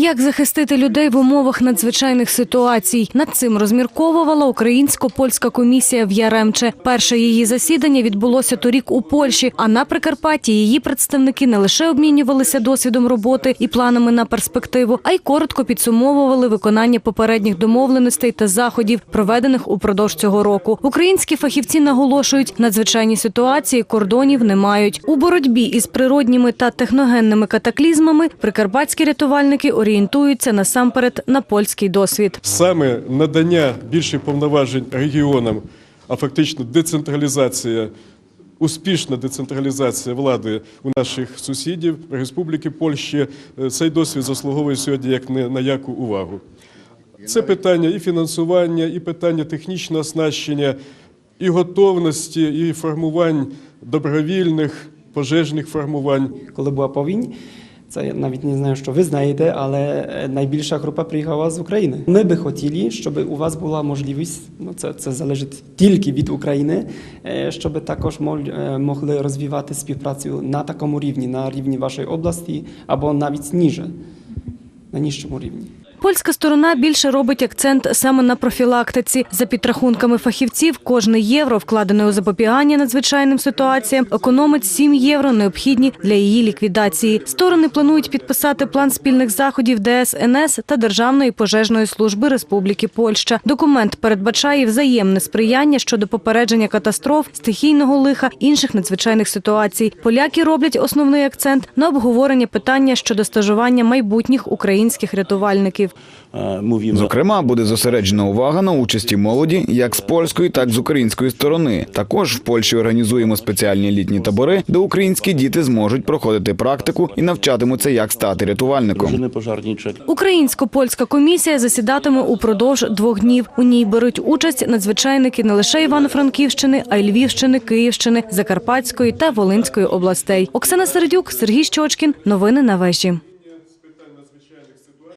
Як захистити людей в умовах надзвичайних ситуацій? Над цим розмірковувала українсько-польська комісія в Яремче. Перше її засідання відбулося торік у Польщі. А на Прикарпатті її представники не лише обмінювалися досвідом роботи і планами на перспективу, а й коротко підсумовували виконання попередніх домовленостей та заходів, проведених упродовж цього року. Українські фахівці наголошують, надзвичайні ситуації кордонів не мають. У боротьбі із природніми та техногенними катаклізмами прикарпатські рятувальники орієнтуються насамперед на польський досвід. Саме надання більших повноважень регіонам, а фактично децентралізація, успішна децентралізація влади у наших сусідів Республіки Польщі, е, цей досвід заслуговує сьогодні як не на яку увагу. Це питання і фінансування, і питання технічного оснащення, і готовності, і формувань добровільних пожежних формувань. коли була повінь. Це я навіть не знаю, що ви знаєте, але е, найбільша група приїхала з України. Ми би хотіли, щоб у вас була можливість, ну це, це залежить тільки від України, е, щоб також е, могли розвивати співпрацю на такому рівні, на рівні вашої області або навіть ніже, на нижчому рівні. Польська сторона більше робить акцент саме на профілактиці. За підрахунками фахівців, кожне євро, вкладене у запобігання надзвичайним ситуаціям, економить 7 євро, необхідні для її ліквідації. Сторони планують підписати план спільних заходів ДСНС та Державної пожежної служби Республіки Польща. Документ передбачає взаємне сприяння щодо попередження катастроф, стихійного лиха, інших надзвичайних ситуацій. Поляки роблять основний акцент на обговорення питання щодо стажування майбутніх українських рятувальників. Е, Mówimy Зокрема, буде зосереджена увага на участі молоді як з польської, так і з української сторони. Також в Польщі організуємо спеціальні літні табори, де українські діти зможуть проходити практику і навчатимуться, як стати рятувальником. Українсько-польська комісія засідатиме упродовж двох днів. У ній беруть участь надзвичайники не лише Івано-Франківщини, а й Львівщини, Київщини, Закарпатської та Волинської областей. Оксана Середюк, Сергій Щочкін. Новини на вежі.